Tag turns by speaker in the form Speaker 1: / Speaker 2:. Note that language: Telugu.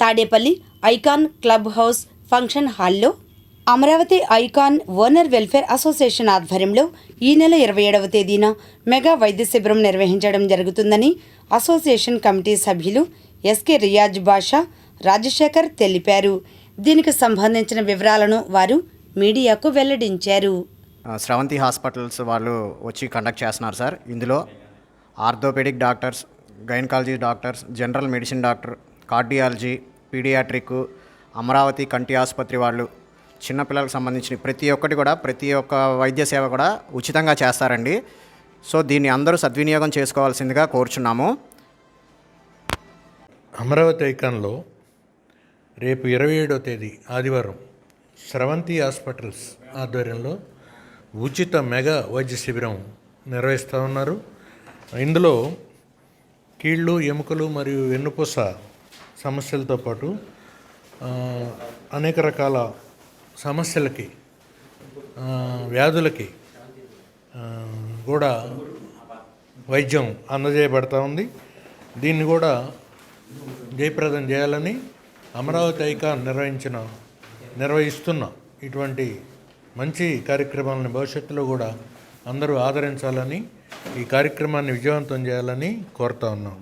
Speaker 1: Tadepalli Icon Club House function హాల్లో Amaravati Icon owner welfare association ఆధ్వర్యంలో ఈ నెల ఇరవై ఏడవ తేదీన మెగా వైద్య శిబిరం నిర్వహించడం జరుగుతుందని అసోసియేషన్ కమిటీ సభ్యులు ఎస్కే రియాజ్ బాషా రాజశేఖర్ తెలిపారు. దీనికి సంబంధించిన వివరాలను వారు మీడియాకు వెల్లడించారు.
Speaker 2: ఆ, స్రవంతి హాస్పిటల్స్ వాళ్ళు వచ్చి కండక్ట్ చేస్తున్నారు సార్. ఇందులో orthopaedic doctors gynaecology doctors general medicine doctor cardiology paediatric Amaravati కంటి ఆసుపత్రి వాళ్ళు చిన్నపిల్లలకు సంబంధించిన ప్రతి ఒక్కటి కూడా ప్రతి ఒక్క వైద్య సేవ కూడా ఉచితంగా చేస్తారండి. సో దీన్ని అందరూ సద్వినియోగం చేసుకోవాల్సిందిగా కోరుచున్నాము.
Speaker 3: అమరావతి ఐకాన్లో రేపు ఇరవై ఏడో తేదీ ఆదివారం స్రవంతి హాస్పిటల్స్ ఆధ్వర్యంలో ఉచిత మెగా వైద్య శిబిరం నిర్వహిస్తూ ఉన్నారు. ఇందులో కీళ్ళు ఎముకలు మరియు వెన్నుపూస సమస్యలతో పాటు అనేక రకాల సమస్యలకి వ్యాధులకి కూడా వైద్యం అందజేయబడతా ఉంది. దీన్ని కూడా జయప్రదం చేయాలని అమరావతి ఐకాన్ నిర్వహించిన నిర్వహిస్తున్న ఇటువంటి మంచి కార్యక్రమాలను భవిష్యత్తులో కూడా అందరూ ఆదరించాలని ఈ కార్యక్రమాన్ని విజయవంతం చేయాలని కోరుతా ఉన్నాం.